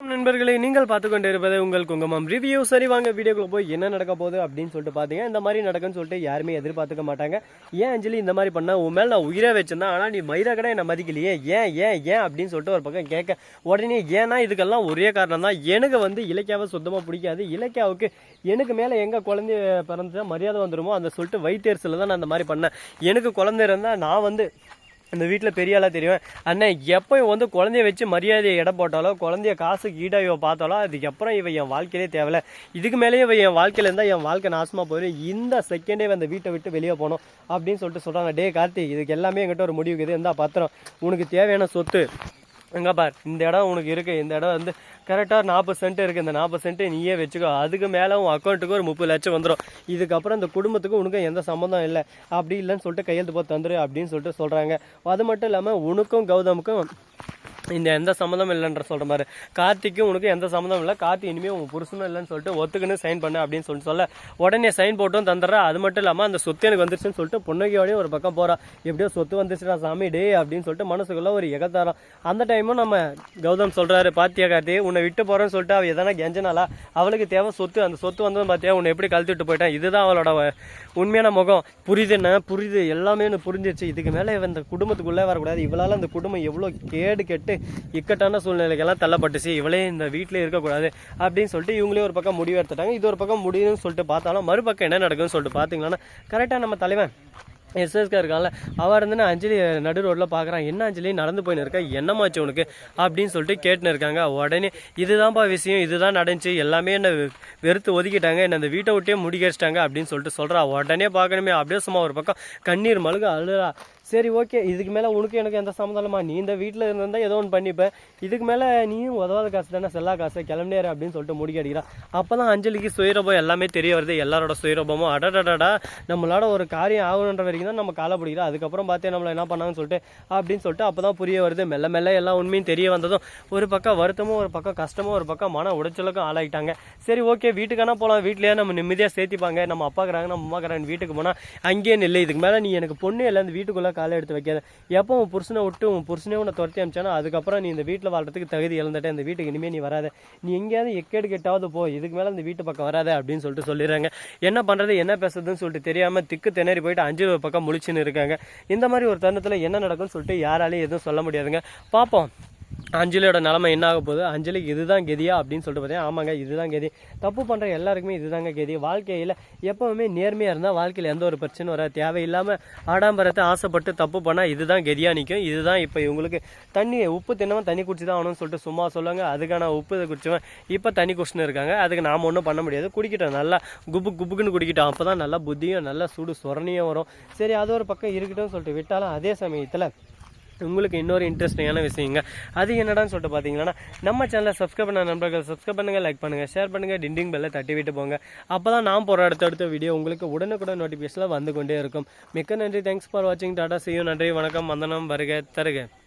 நண்பர்களை நீங்கள் பார்த்து கொண்டு இருப்பது உங்கள் குங்குமம் ரிவ்யூ சரி வாங்க வீடியோக்குள்ள போய் என்ன நடக்க போகுது அப்படின்னு சொல்லிட்டு பார்த்தீங்க இந்த மாதிரி நடக்குன்னு சொல்லிட்டு யாருமே எதிர்பார்த்துக்க மாட்டாங்க. ஏன் அஞ்சலி இந்த மாதிரி பண்ண? உன் மேலே நான் உயிரே வச்சிருந்தேன். ஆனால் நீ மயிரா கடை என்னை மதிக்கலையே. ஏன் ஏன் ஏன் அப்படின்னு சொல்லிட்டு ஒரு பக்கம் கேட்க. உடனே ஏன்னா இதுக்கெல்லாம் ஒரே காரணம் தான். எனக்கு வந்து இலக்கியாவை சுத்தமாக பிடிக்காது. இலக்கியாவுக்கு எனக்கு மேலே எங்கே குழந்தைய பிறந்தா மரியாதை வந்துருமோ அந்த சொல்லிட்டு வைத்தேரிசில் தான் நான் அந்த மாதிரி பண்ணேன். எனக்கு குழந்தை இருந்தால் நான் வந்து இந்த வீட்டில் பெரிய ஆளாக தெரியும் அண்ணன் எப்போ வந்து குழந்தைய வச்சு மரியாதையை எடை போட்டாலோ குழந்தைய காசுக்கு ஈடாக இவ பார்த்தாலோ அதுக்கப்புறம் இவன் என் வாழ்க்கையிலே தேவையில்ல. இதுக்கு மேலேயே இவன் என் வாழ்க்கையில் இருந்தால் என் வாழ்க்கை நாசமாக போயிடும் இந்த செகண்டே அந்த வீட்டை விட்டு வெளியே போகணும் அப்படின்னு சொல்லிட்டு சொல்கிறாங்க டே கார்த்தி இதுக்கு எல்லாமே என்கிட்ட ஒரு முடிவுக்கு இது. இருந்தால் பத்திரம். உனக்கு தேவையான சொத்து. அங்கே பார் இந்த இடம் உனக்கு இருக்கு. இந்த இடம் வந்து கரெக்டாக நாற்பது சென்ட் இருக்குது இந்த நாற்பது சென்ட்டு நீயே வச்சுக்கோ. அதுக்கு மேலே உன் அக்கௌண்ட்டுக்கு ஒரு முப்பது லட்சம் வந்துடும் இதுக்கப்புறம் இந்த குடும்பத்துக்கு உனக்கும் எந்த சம்மந்தம் இல்லை. அப்படி இல்லைன்னு சொல்லிட்டு கையெழுத்து போட்டு தந்துரு அப்படின்னு சொல்லிட்டு சொல்கிறாங்க அது மட்டும் இல்லாமல் உனக்கும் கௌதமுக்கும் இந்த எந்த சம்மந்தம் இல்லைன்ற சொல்கிற மாதிரி. கார்த்திக்கும் உனக்கு எந்த சம்மந்தம் இல்லை. கார்த்தி இனிமேல் உன் புருஷனும் இல்லைன்னு சொல்லிட்டு ஒத்துக்குன்னு சைன் பண்ணு அப்படின்னு சொல்லிட்டு சொல்ல. உடனே சைன் போட்டும் தந்துடுறா. அது மட்டும் இல்லாமல் அந்த சொத்து எனக்கு வந்துருச்சுன்னு சொல்லிட்டு பொண்ணுகையோடய ஒரு பக்கம் போறா. எப்படியோ சொத்து வந்துருச்சுடா சாமி டே அப்படின்னு சொல்லிட்டு மனசுக்குள்ள ஒரு எகத்தாரம். அந்த டைமும் நம்ம கௌதம் சொல்கிறாரு பாத்தியா கார்த்தி உன்னை விட்டு போகிறேன்னு சொல்லிட்டு அவள் எதனா கெஞ்சனாலா அவளுக்கு தேவை சொத்து. அந்த சொத்து வந்ததும் பார்த்தியா உன்னை எப்படி கழுத்து விட்டு போயிட்டான்? இதுதான் அவளோட உண்மையான முகம். புரியுது என்ன? புரியுது. எல்லாமே எனக்கு புரிஞ்சிருச்சு. இதுக்கு மேலே இந்த குடும்பத்துக்குள்ளே வரக்கூடாது. இவளால் அந்த குடும்பம் எவ்வளோ கேடு கெட்டு இக்கட்டான சூழ்நிலைக்கெல்லாம் தள்ளப்பட்டுச்சு. இவளே இந்த வீட்டிலே இருக்கக்கூடாது அப்படின்னு சொல்லிட்டு இவங்களே ஒரு பக்கம் முடிவு எடுத்துட்டாங்க. இது ஒரு பக்கம் முடியுதுன்னு சொல்லிட்டு பார்த்தாலும் மறுபக்கம் என்ன நடக்குதுன்னு சொல்லிட்டு பார்த்தீங்கன்னா கரெக்டாக நம்ம தலைவன் எஸ்எஸ்கே இருக்கான்ல அவர் இருந்து அஞ்சலி நடு ரோட்டில் பார்க்குறான் என்ன அஞ்சலி? நடந்து போயின்னு இருக்கா. என்னமாச்சு உனக்கு? அப்படின்னு சொல்லிட்டு கேட்டுன்னு இருக்காங்க. உடனே இதுதான்ப்பா விஷயம் இதுதான் நடந்துச்சு. எல்லாமே என்ன வெறுத்து ஒதுக்கிட்டாங்க. என்னை அந்த வீட்டை விட்டே முடிக்கடிச்சிட்டாங்க அப்படின்னு சொல்லிட்டு சொல்கிறா உடனே பார்க்கணுமே. அப்படியே சும்மா ஒரு பக்கம் கண்ணீர் மழுக அழுறா. சரி ஓகே. இதுக்கு மேலே உனக்கு எனக்கு எந்த சம்மந்தம்மா நீ இந்த வீட்டில் இருந்தால் ஏதோ ஒன்று பண்ணிப்பேன் இதுக்கு மேலே நீயும் உதவாத காசு தானே செல்லா காசு. கிளம்பினேரு அப்படின்னு சொல்லிட்டு முடிக்க அடிக்கிறான் அப்போ தான் அஞ்சலிக்கு சுயரூபம் எல்லாமே தெரிய வருது. எல்லாரோட சுயரூபமும் அடடடடா நம்மளோட ஒரு காரியம் ஆகணுன்ற வரைக்கும் தான் நம்ம காலை பிடிக்கிறோம் அதுக்கப்புறம் பார்த்தே நம்மளை என்ன பண்ணாங்கன்னு சொல்லிட்டு அப்படின்னு சொல்லிட்டு அப்போ தான் புரிய வருது. மெல்ல மெல்ல எல்லா உண்மையும் தெரிய வந்ததும் ஒரு பக்கம் வருத்தமும் ஒரு பக்கம் கஷ்டமும் ஒரு பக்கம் மன உடைச்சலுக்கும் ஆளாயிட்டாங்க. சரி ஓகே. வீட்டுக்கான போகலாம் வீட்லேயே நம்ம நிம்மதியாக சேர்த்திப்பாங்க. நம்ம அப்பாக்குறாங்க நம்ம அம்மாக்குறாங்க வீட்டுக்கு போனால் அங்கேயே நில்லை. இதுக்கு மேலே நீ எனக்கு பொண்ணு இல்லை அந்த வீட்டுக்குள்ளே காலை எடுத்து வைக்காத. எப்போ உன் புருஷனை விட்டு உன் புருஷனே உன்னை துரத்தி அமிச்சானோ அதுக்கப்புறம் நீ இந்த வீட்டில் வாழ்றதுக்கு தகுதி இழந்துட்டே இந்த வீட்டுக்கு இனிமேல் நீ வராத. நீ எங்கேயாவது எக்கேடு கெட்டாவது போ இதுக்கு மேலே இந்த வீட்டு பக்கம் வராத அப்படின்னு சொல்லிட்டு சொல்லிடுறாங்க. என்ன பண்ணுறது என்ன பேசுறதுன்னு சொல்லிட்டு தெரியாமல் திக்கு திணறி போயிட்டு அஞ்சு பக்கம் முழிச்சுன்னு இருக்காங்க. இந்த மாதிரி ஒரு தருணத்தில் என்ன நடக்கும்னு சொல்லிட்டு யாராலையும் எதுவும் சொல்ல முடியாதுங்க. பார்ப்போம் அஞ்சலியோட நிலமை என்ன ஆக போகுது? அஞ்சலிக்கு இதுதான் கெதியா அப்படின்னு சொல்லிட்டு பார்த்தீங்கன்னா ஆமாங்க இதுதான் கெதி. தப்பு பண்ணுற எல்லாருக்குமே இதுதாங்க கெதி. வாழ்க்கையில் எப்போவுமே நேர்மையாக இருந்தால் வாழ்க்கையில் எந்த ஒரு பிரச்சனையும் வராது. தேவையில்லாமல் ஆடாம்பரத்தை ஆசைப்பட்டு தப்பு பண்ணால் இதுதான் கெதியா நிற்கும் இதுதான் இப்போ இவங்களுக்கு தண்ணி உப்பு தின்னவன் தண்ணி குடிச்சு தான் ஆகணும்னு சொல்லிட்டு சும்மா சொல்லுவாங்க. அதுக்கான உப்பு குடிச்சவன். இப்போ தண்ணி குடிச்சுன்னு இருக்காங்க. அதுக்கு நாம் ஒன்றும் பண்ண முடியாது. குடிக்கிட்டோம் நல்லா குபு குபுக்குன்னு குடிக்கிட்டோம். அப்போ தான் நல்லா புத்தியும் நல்லா சூடு சுரணியும் வரும். சரி அது ஒரு பக்கம் இருக்கட்டும்னு சொல்லிட்டு விட்டாலும் அதே சமயத்தில் உங்களுக்கு இன்னொரு இன்ட்ரெஸ்டிங்கான விஷயங்க. அது என்னடான்னு சொல்லிட்டு பார்த்தீங்கன்னா நம்ம சேனலை சப்ஸ்கிரைப் பண்ண நண்பர்கள் சப்ஸ்கிரைப் பண்ணுங்கள் லைக் பண்ணுங்கள் ஷேர் பண்ணுங்கள் டிண்டிங் பெல்லை தட்டி விட்டு போங்க. அப்போ தான் நான் போகிற அடுத்தடுத்த வீடியோ உங்களுக்கு உடனுக்குடன் நோட்டிஃபிகேஷனில் வந்து கொண்டே இருக்கும். மிக்க நன்றி. தேங்க்ஸ் ஃபார் வாட்சிங் டாடா. செய்யும் நன்றி. வணக்கம். வந்தனம். வருக. தருக.